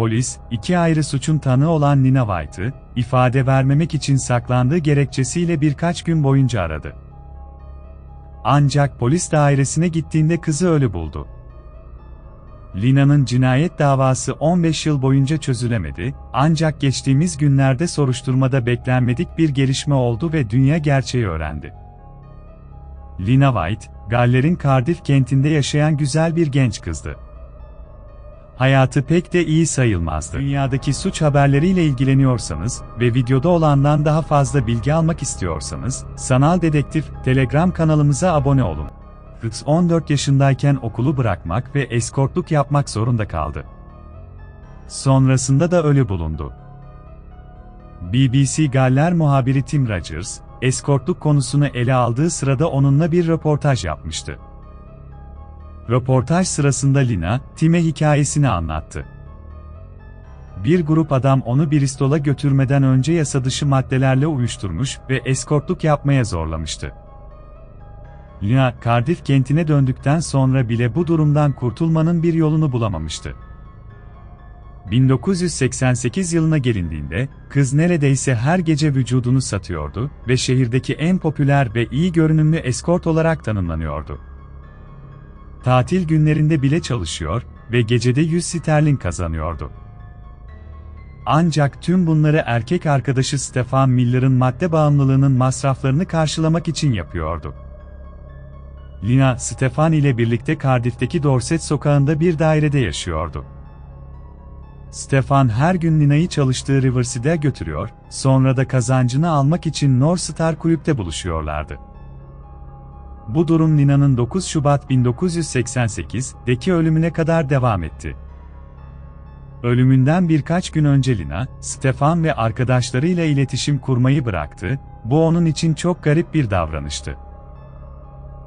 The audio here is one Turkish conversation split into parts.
Polis, iki ayrı suçun tanığı olan Nina White'ı, ifade vermemek için saklandığı gerekçesiyle birkaç gün boyunca aradı. Ancak polis dairesine gittiğinde kızı ölü buldu. Lina'nın cinayet davası 15 yıl boyunca çözülemedi, ancak geçtiğimiz günlerde soruşturmada beklenmedik bir gelişme oldu ve dünya gerçeği öğrendi. Lina White, Galler'in Cardiff kentinde yaşayan güzel bir genç kızdı. Hayatı pek de iyi sayılmazdı. Dünyadaki suç haberleriyle ilgileniyorsanız ve videoda olandan daha fazla bilgi almak istiyorsanız, Sanal Dedektif Telegram kanalımıza abone olun. Kız 14 yaşındayken okulu bırakmak ve eskortluk yapmak zorunda kaldı. Sonrasında da ölü bulundu. BBC Galler muhabiri Tim Rogers, eskortluk konusunu ele aldığı sırada onunla bir röportaj yapmıştı. Röportaj sırasında Lina, Tim'e hikayesini anlattı. Bir grup adam onu Bristol'a götürmeden önce yasa dışı maddelerle uyuşturmuş ve eskortluk yapmaya zorlamıştı. Lina, Cardiff kentine döndükten sonra bile bu durumdan kurtulmanın bir yolunu bulamamıştı. 1988 yılına gelindiğinde, kız neredeyse her gece vücudunu satıyordu ve şehirdeki en popüler ve iyi görünümlü eskort olarak tanımlanıyordu. Tatil günlerinde bile çalışıyor ve gecede 100 sterlin kazanıyordu. Ancak tüm bunları erkek arkadaşı Stefan Miller'ın madde bağımlılığının masraflarını karşılamak için yapıyordu. Lina, Stefan ile birlikte Cardiff'teki Dorset sokağında bir dairede yaşıyordu. Stefan her gün Lina'yı çalıştığı Riverside'e götürüyor, sonra da kazancını almak için North Star kulüpte buluşuyorlardı. Bu durum Lina'nın 9 Şubat 1988'deki ölümüne kadar devam etti. Ölümünden birkaç gün önce Lina, Stefan ve arkadaşlarıyla iletişim kurmayı bıraktı, bu onun için çok garip bir davranıştı.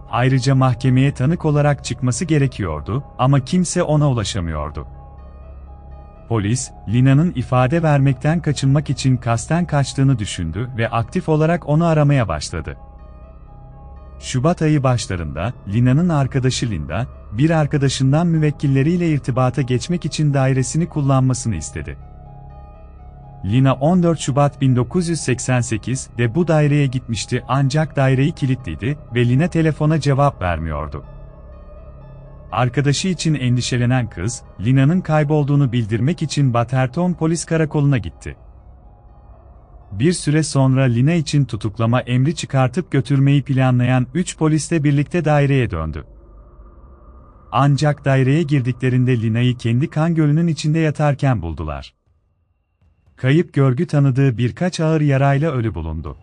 Ayrıca mahkemeye tanık olarak çıkması gerekiyordu ama kimse ona ulaşamıyordu. Polis, Lina'nın ifade vermekten kaçınmak için kasten kaçtığını düşündü ve aktif olarak onu aramaya başladı. Şubat ayı başlarında, Lina'nın arkadaşı Linda, bir arkadaşından müvekkilleriyle irtibata geçmek için dairesini kullanmasını istedi. Lina 14 Şubat 1988'de bu daireye gitmişti ancak daireyi kilitliydi ve Lina telefona cevap vermiyordu. Arkadaşı için endişelenen kız, Lina'nın kaybolduğunu bildirmek için Baterton polis karakoluna gitti. Bir süre sonra Lina için tutuklama emri çıkartıp götürmeyi planlayan 3 polisle birlikte daireye döndü. Ancak daireye girdiklerinde Lina'yı kendi kan gölünün içinde yatarken buldular. Kayıp görgü tanıdığı birkaç ağır yarayla ölü bulundu.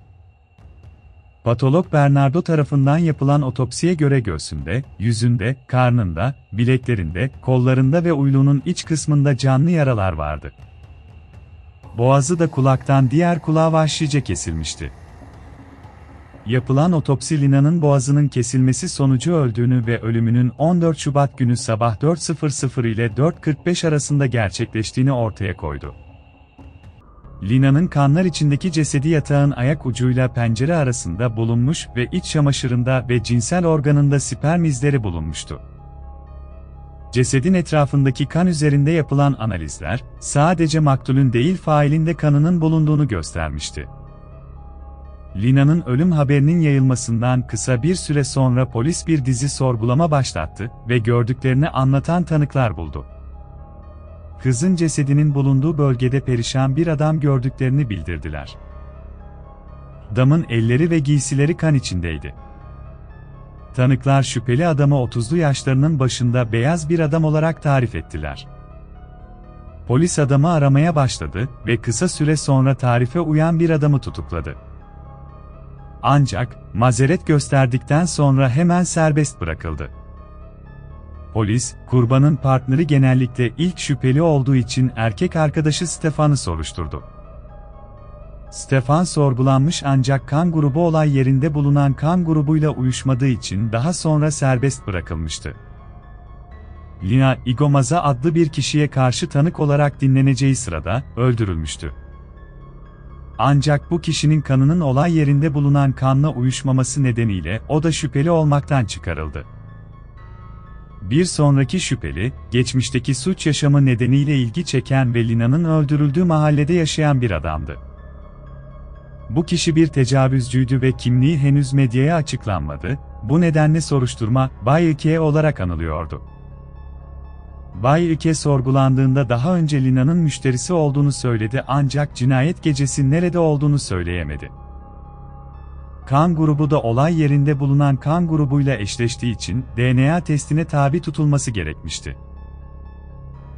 Patolog Bernardo tarafından yapılan otopsiye göre göğsünde, yüzünde, karnında, bileklerinde, kollarında ve uyluğunun iç kısmında canlı yaralar vardı. Boğazı da kulaktan diğer kulağa vahşice kesilmişti. Yapılan otopsi Lina'nın boğazının kesilmesi sonucu öldüğünü ve ölümünün 14 Şubat günü sabah 4.00 ile 4.45 arasında gerçekleştiğini ortaya koydu. Lina'nın kanlar içindeki cesedi yatağın ayak ucuyla pencere arasında bulunmuş ve iç çamaşırında ve cinsel organında sperm izleri bulunmuştu. Cesedin etrafındaki kan üzerinde yapılan analizler, sadece maktulün değil failin de kanının bulunduğunu göstermişti. Lina'nın ölüm haberinin yayılmasından kısa bir süre sonra polis bir dizi sorgulama başlattı ve gördüklerini anlatan tanıklar buldu. Kızın cesedinin bulunduğu bölgede perişan bir adam gördüklerini bildirdiler. Damın elleri ve giysileri kan içindeydi. Tanıklar şüpheli adamı 30'lu yaşlarının başında beyaz bir adam olarak tarif ettiler. Polis adamı aramaya başladı ve kısa süre sonra tarife uyan bir adamı tutukladı. Ancak, mazeret gösterdikten sonra hemen serbest bırakıldı. Polis, kurbanın partneri genellikle ilk şüpheli olduğu için erkek arkadaşı Stefan'ı soruşturdu. Stefan sorgulanmış ancak kan grubu olay yerinde bulunan kan grubuyla uyuşmadığı için daha sonra serbest bırakılmıştı. Lina Igomaza adlı bir kişiye karşı tanık olarak dinleneceği sırada öldürülmüştü. Ancak bu kişinin kanının olay yerinde bulunan kanla uyuşmaması nedeniyle o da şüpheli olmaktan çıkarıldı. Bir sonraki şüpheli, geçmişteki suç yaşamı nedeniyle ilgi çeken ve Lina'nın öldürüldüğü mahallede yaşayan bir adamdı. Bu kişi bir tecavüzcüydü ve kimliği henüz medyaya açıklanmadı, bu nedenle soruşturma Bay Ike olarak anılıyordu. Bay Ike sorgulandığında daha önce Lina'nın müşterisi olduğunu söyledi ancak cinayet gecesi nerede olduğunu söyleyemedi. Kan grubu da olay yerinde bulunan kan grubuyla eşleştiği için DNA testine tabi tutulması gerekmişti.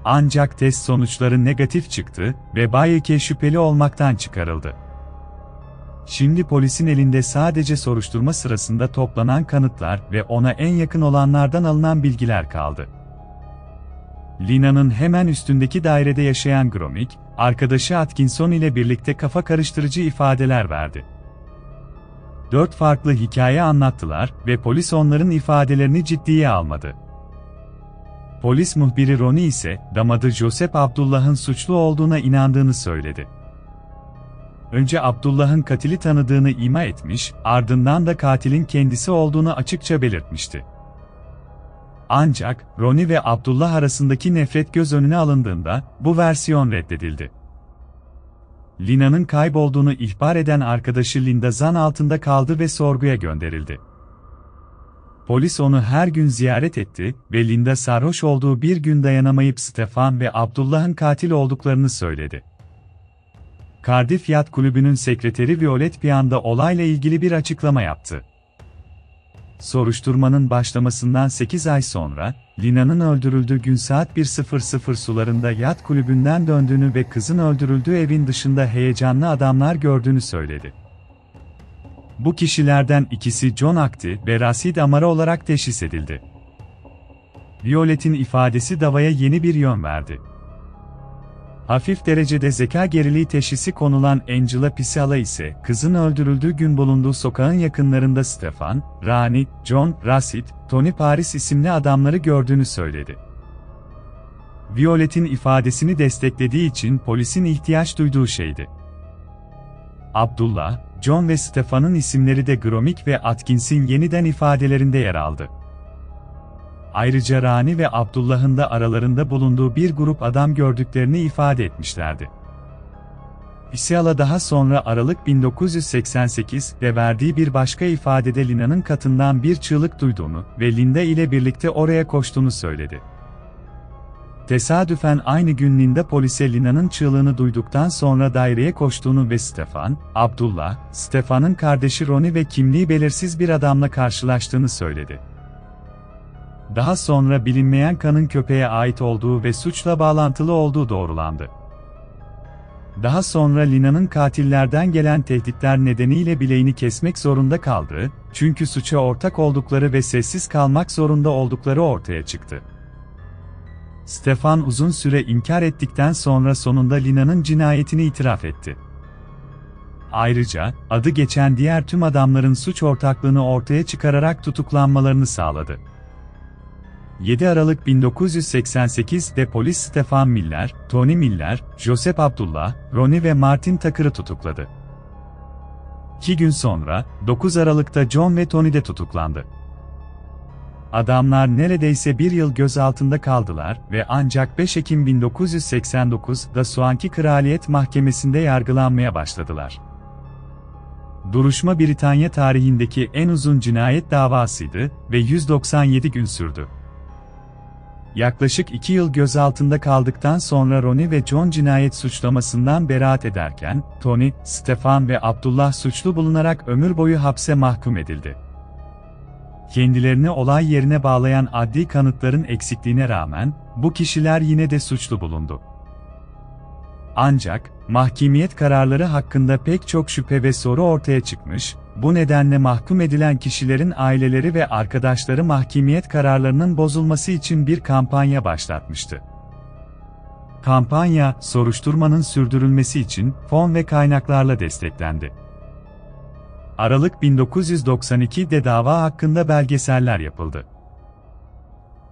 Ancak test sonuçları negatif çıktı ve Bay Ike şüpheli olmaktan çıkarıldı. Şimdi polisin elinde sadece soruşturma sırasında toplanan kanıtlar ve ona en yakın olanlardan alınan bilgiler kaldı. Lina'nın hemen üstündeki dairede yaşayan Gromik, arkadaşı Atkinson ile birlikte kafa karıştırıcı ifadeler verdi. Dört farklı hikaye anlattılar ve polis onların ifadelerini ciddiye almadı. Polis muhbiri Roni ise, damadı Josep Abdullah'ın suçlu olduğuna inandığını söyledi. Önce Abdullah'ın katili tanıdığını ima etmiş, ardından da katilin kendisi olduğunu açıkça belirtmişti. Ancak, Roni ve Abdullah arasındaki nefret göz önüne alındığında, bu versiyon reddedildi. Lina'nın kaybolduğunu ihbar eden arkadaşı Linda zan altında kaldı ve sorguya gönderildi. Polis onu her gün ziyaret etti ve Linda sarhoş olduğu bir gün dayanamayıp Stefan ve Abdullah'ın katil olduklarını söyledi. Cardiff Yat Kulübü'nün sekreteri Violet Pianda olayla ilgili bir açıklama yaptı. Soruşturmanın başlamasından 8 ay sonra, Lina'nın öldürüldüğü gün saat 1.00 sularında yat kulübünden döndüğünü ve kızın öldürüldüğü evin dışında heyecanlı adamlar gördüğünü söyledi. Bu kişilerden ikisi John Akti ve Rasid Amara olarak teşhis edildi. Violet'in ifadesi davaya yeni bir yön verdi. Hafif derecede zeka geriliği teşhisi konulan Angela Pisala ise, kızın öldürüldüğü gün bulunduğu sokağın yakınlarında Stefan, Rani, John, Rasit, Tony Paris isimli adamları gördüğünü söyledi. Violet'in ifadesini desteklediği için polisin ihtiyaç duyduğu şeydi. Abdullah, John ve Stefan'ın isimleri de Gromik ve Atkins'in yeniden ifadelerinde yer aldı. Ayrıca Rani ve Abdullah'ın da aralarında bulunduğu bir grup adam gördüklerini ifade etmişlerdi. İsyala daha sonra Aralık 1988 de verdiği bir başka ifadede Lina'nın katından bir çığlık duyduğunu ve Linda ile birlikte oraya koştuğunu söyledi. Tesadüfen aynı gün Linda polise Lina'nın çığlığını duyduktan sonra daireye koştuğunu ve Stefan, Abdullah, Stefan'ın kardeşi Roni ve kimliği belirsiz bir adamla karşılaştığını söyledi. Daha sonra bilinmeyen kanın köpeğe ait olduğu ve suçla bağlantılı olduğu doğrulandı. Daha sonra Lina'nın katillerden gelen tehditler nedeniyle bileğini kesmek zorunda kaldığı, çünkü suça ortak oldukları ve sessiz kalmak zorunda oldukları ortaya çıktı. Stefan uzun süre inkar ettikten sonra sonunda Lina'nın cinayetini itiraf etti. Ayrıca, adı geçen diğer tüm adamların suç ortaklığını ortaya çıkararak tutuklanmalarını sağladı. 7 Aralık 1988'de polis Stefan Miller, Tony Miller, Josep Abdullah, Ronnie ve Martin Tucker'ı tutukladı. İki gün sonra, 9 Aralık'ta John ve Tony de tutuklandı. Adamlar neredeyse bir yıl gözaltında kaldılar ve ancak 5 Ekim 1989'da Suanki Kraliyet Mahkemesi'nde yargılanmaya başladılar. Duruşma Britanya tarihindeki en uzun cinayet davasıydı ve 197 gün sürdü. Yaklaşık iki yıl gözaltında kaldıktan sonra Ronnie ve John cinayet suçlamasından beraat ederken, Tony, Stefan ve Abdullah suçlu bulunarak ömür boyu hapse mahkum edildi. Kendilerini olay yerine bağlayan adli kanıtların eksikliğine rağmen, bu kişiler yine de suçlu bulundu. Ancak, mahkemiyet kararları hakkında pek çok şüphe ve soru ortaya çıkmış, bu nedenle mahkum edilen kişilerin aileleri ve arkadaşları mahkemiyet kararlarının bozulması için bir kampanya başlatmıştı. Kampanya, soruşturmanın sürdürülmesi için fon ve kaynaklarla desteklendi. Aralık 1992'de dava hakkında belgeseller yapıldı.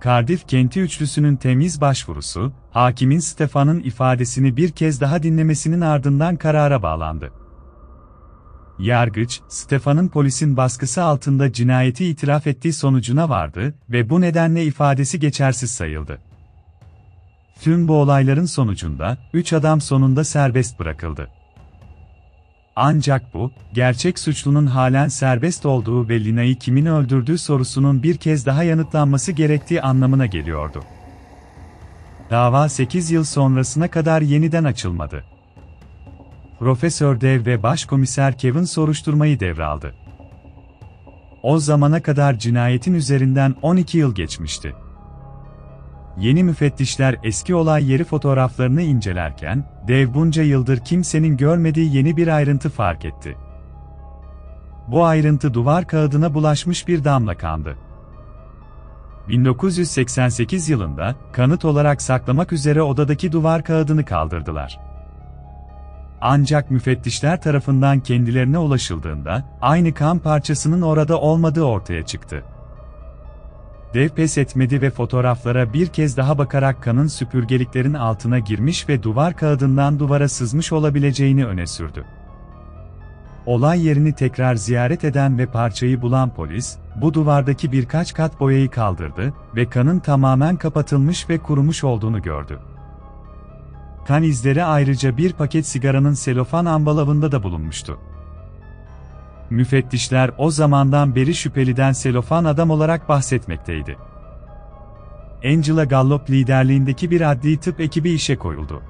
Cardiff kenti üçlüsünün temiz başvurusu, hakimin Stefan'ın ifadesini bir kez daha dinlemesinin ardından karara bağlandı. yargıç, Stefan'ın polisin baskısı altında cinayeti itiraf ettiği sonucuna vardı ve bu nedenle ifadesi geçersiz sayıldı. Tüm bu olayların sonucunda, üç adam sonunda serbest bırakıldı. Ancak bu, gerçek suçlunun halen serbest olduğu ve Lina'yı kimin öldürdüğü sorusunun bir kez daha yanıtlanması gerektiği anlamına geliyordu. Dava 8 yıl sonrasına kadar yeniden açılmadı. Profesör Dev ve Başkomiser Kevin soruşturmayı devraldı. O zamana kadar cinayetin üzerinden 12 yıl geçmişti. Yeni müfettişler eski olay yeri fotoğraflarını incelerken, dev bunca yıldır kimsenin görmediği yeni bir ayrıntı fark etti. Bu ayrıntı duvar kağıdına bulaşmış bir damla kandı. 1988 yılında, kanıt olarak saklamak üzere odadaki duvar kağıdını kaldırdılar. Ancak müfettişler tarafından kendilerine ulaşıldığında, aynı kan parçasının orada olmadığı ortaya çıktı. Dev pes etmedi ve fotoğraflara bir kez daha bakarak kanın süpürgeliklerin altına girmiş ve duvar kağıdından duvara sızmış olabileceğini öne sürdü. Olay yerini tekrar ziyaret eden ve parçayı bulan polis, bu duvardaki birkaç kat boyayı kaldırdı ve kanın tamamen kapatılmış ve kurumuş olduğunu gördü. Kan izleri ayrıca bir paket sigaranın selofan ambalajında da bulunmuştu. Müfettişler o zamandan beri şüpheliden selofan adam olarak bahsetmekteydi. Angela Gallop liderliğindeki bir adli tıp ekibi işe koyuldu.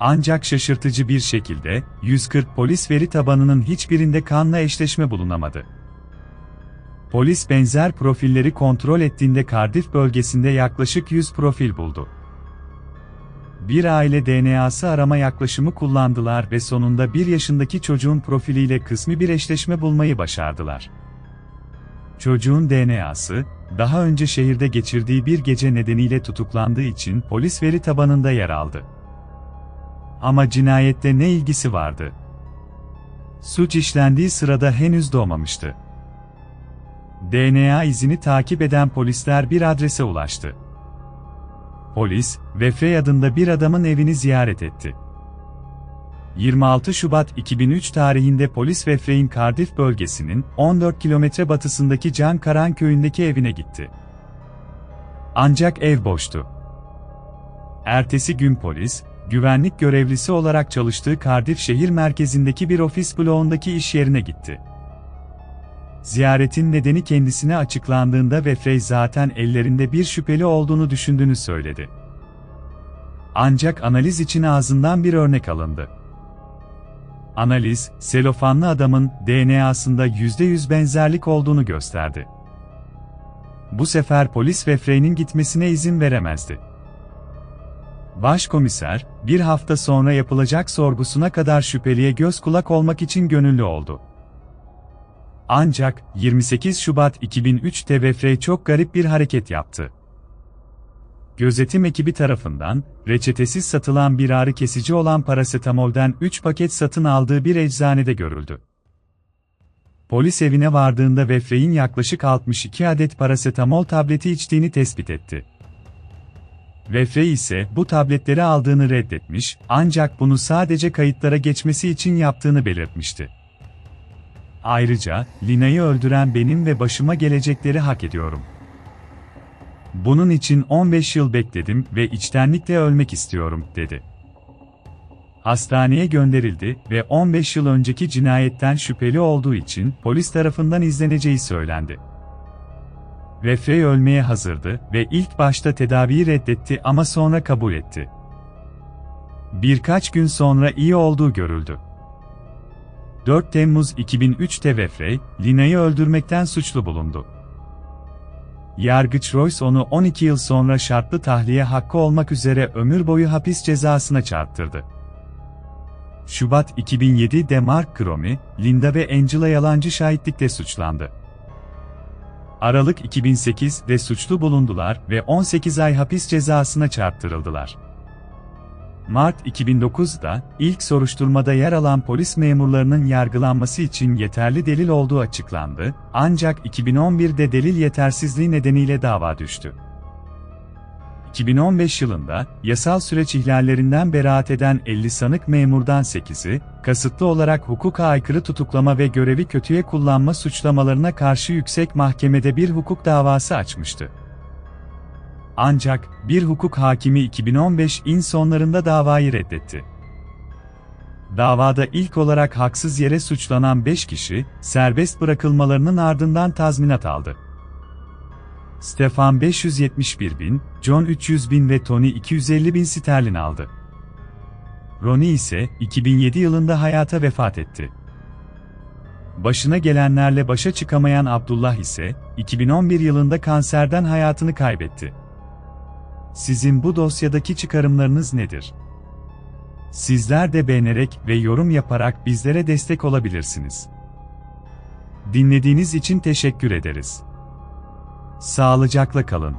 Ancak şaşırtıcı bir şekilde, 140 polis veri tabanının hiçbirinde kanla eşleşme bulunamadı. Polis benzer profilleri kontrol ettiğinde Cardiff bölgesinde yaklaşık 100 profil buldu. Bir aile DNA'sı arama yaklaşımı kullandılar ve sonunda bir yaşındaki çocuğun profiliyle kısmi bir eşleşme bulmayı başardılar. Çocuğun DNA'sı, daha önce şehirde geçirdiği bir gece nedeniyle tutuklandığı için polis veri tabanında yer aldı. Ama cinayette ne ilgisi vardı? Suç işlendiği sırada henüz doğmamıştı. DNA izini takip eden polisler bir adrese ulaştı. Polis, Vefrey adında bir adamın evini ziyaret etti. 26 Şubat 2003 tarihinde polis Vefrey'in Cardiff bölgesinin 14 kilometre batısındaki Can Karan köyündeki evine gitti. Ancak ev boştu. Ertesi gün polis, güvenlik görevlisi olarak çalıştığı Cardiff şehir merkezindeki bir ofis bloğundaki iş yerine gitti. Ziyaretin nedeni kendisine açıklandığında Vefrey zaten ellerinde bir şüpheli olduğunu düşündüğünü söyledi. Ancak analiz için ağzından bir örnek alındı. Analiz, selofanlı adamın DNA'sında %100 benzerlik olduğunu gösterdi. Bu sefer polis Vefrey'nin gitmesine izin veremezdi. Başkomiser, bir hafta sonra yapılacak sorgusuna kadar şüpheliye göz kulak olmak için gönüllü oldu. Ancak 28 Şubat 2003'te Vefrey çok garip bir hareket yaptı. Gözetim ekibi tarafından, reçetesiz satılan bir ağrı kesici olan parasetamolden 3 paket satın aldığı bir eczanede görüldü. Polis evine vardığında Vefrey'in yaklaşık 62 adet parasetamol tableti içtiğini tespit etti. Vefrey ise bu tabletleri aldığını reddetmiş, ancak bunu sadece kayıtlara geçmesi için yaptığını belirtmişti. Ayrıca, Lina'yı öldüren benim ve başıma gelecekleri hak ediyorum. Bunun için 15 yıl bekledim ve içtenlikle ölmek istiyorum, dedi. Hastaneye gönderildi ve 15 yıl önceki cinayetten şüpheli olduğu için polis tarafından izleneceği söylendi. Vefrey ölmeye hazırdı ve ilk başta tedaviyi reddetti ama sonra kabul etti. Birkaç gün sonra iyi olduğu görüldü. 4 Temmuz 2003'te Vefrey, Lina'yı öldürmekten suçlu bulundu. Yargıç Royce onu 12 yıl sonra şartlı tahliye hakkı olmak üzere ömür boyu hapis cezasına çarptırdı. Şubat 2007'de Mark Cromie, Linda ve Angela yalancı şahitlikle suçlandı. Aralık 2008'de suçlu bulundular ve 18 ay hapis cezasına çarptırıldılar. Mart 2009'da, ilk soruşturmada yer alan polis memurlarının yargılanması için yeterli delil olduğu açıklandı, ancak 2011'de delil yetersizliği nedeniyle dava düştü. 2015 yılında yasal süreç ihlallerinden beraat eden 50 sanık memurdan 8'i, kasıtlı olarak hukuka aykırı tutuklama ve görevi kötüye kullanma suçlamalarına karşı yüksek mahkemede bir hukuk davası açmıştı. Ancak bir hukuk hakimi 2015'in sonlarında davayı reddetti. Davada ilk olarak haksız yere suçlanan 5 kişi, serbest bırakılmalarının ardından tazminat aldı. Stefan 571 bin, John 300 bin ve Tony 250 bin sterlin aldı. Ronnie ise 2007 yılında hayata vefat etti. Başına gelenlerle başa çıkamayan Abdullah ise 2011 yılında kanserden hayatını kaybetti. Sizin bu dosyadaki çıkarımlarınız nedir? Sizler de beğenerek ve yorum yaparak bizlere destek olabilirsiniz. Dinlediğiniz için teşekkür ederiz. Sağlıcakla kalın.